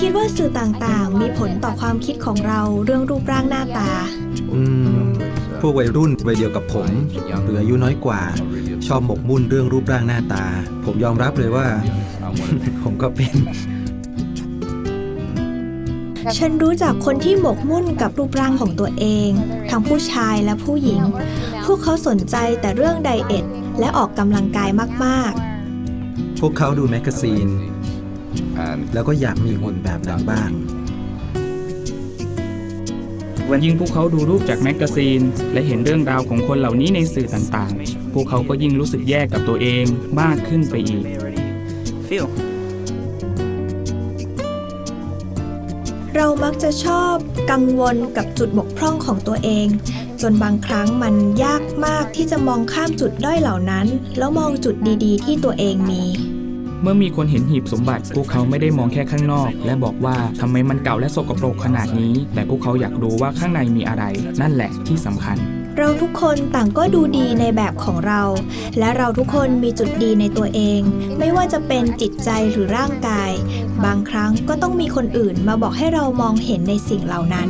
คิดว่าสื่อต่างๆ มีผลต่อความคิดของเราเรื่องรูปร่างหน้าตา อืม พวกวัยรุ่นวัยเดียวกับผมหรืออายุน้อยกว่า ชอบหมกมุ่นเรื่องรูปร่างหน้าตา ผมยอมรับเลยว่า ผมก็เป็น ฉันรู้จักคนที่หมกมุ่นกับรูปร่างของตัวเอง ทั้งผู้ชายและผู้หญิง พวกเขาสนใจแต่เรื่องไดเอทและออกกำลังกายมากพวกเขาดูแมกกาซีน แล้วก็อยากมีหุ่นแบบนั้นบ้างยิ่งพวกเขาดูรูปจากแมกกาซีน และเห็นเรื่องราวของคนเหล่านี้ในสื่อต่างๆ พวกเขาก็ยิ่งรู้สึกแย่กับตัวเองมากขึ้นไปอีก Feel. ๆเรามักจะชอบกังวลกับจุดบกพร่องของตัวเอง จนบางครั้งมันยากมากที่จะมองข้ามจุดด้อยเหล่านั้น แล้วมองจุดดีๆ ที่ตัวเองมี เมื่อมีคนเห็นหีบสมบัติ พวกเขาไม่ได้มองแค่ข้างนอก และบอกว่าทำไมมันเก่าและสกปรกขนาดนี้ แต่พวกเขาอยากรู้ว่าข้างในมีอะไร นั่นแหละที่สำคัญ เราทุกคนต่างก็ดูดีในแบบของเรา และเราทุกคนมีจุดดีในตัวเอง ไม่ว่าจะเป็นจิตใจหรือร่างกาย บางครั้งก็ต้องมีคนอื่นมาบอกให้เรามองเห็นในสิ่งเหล่านั้น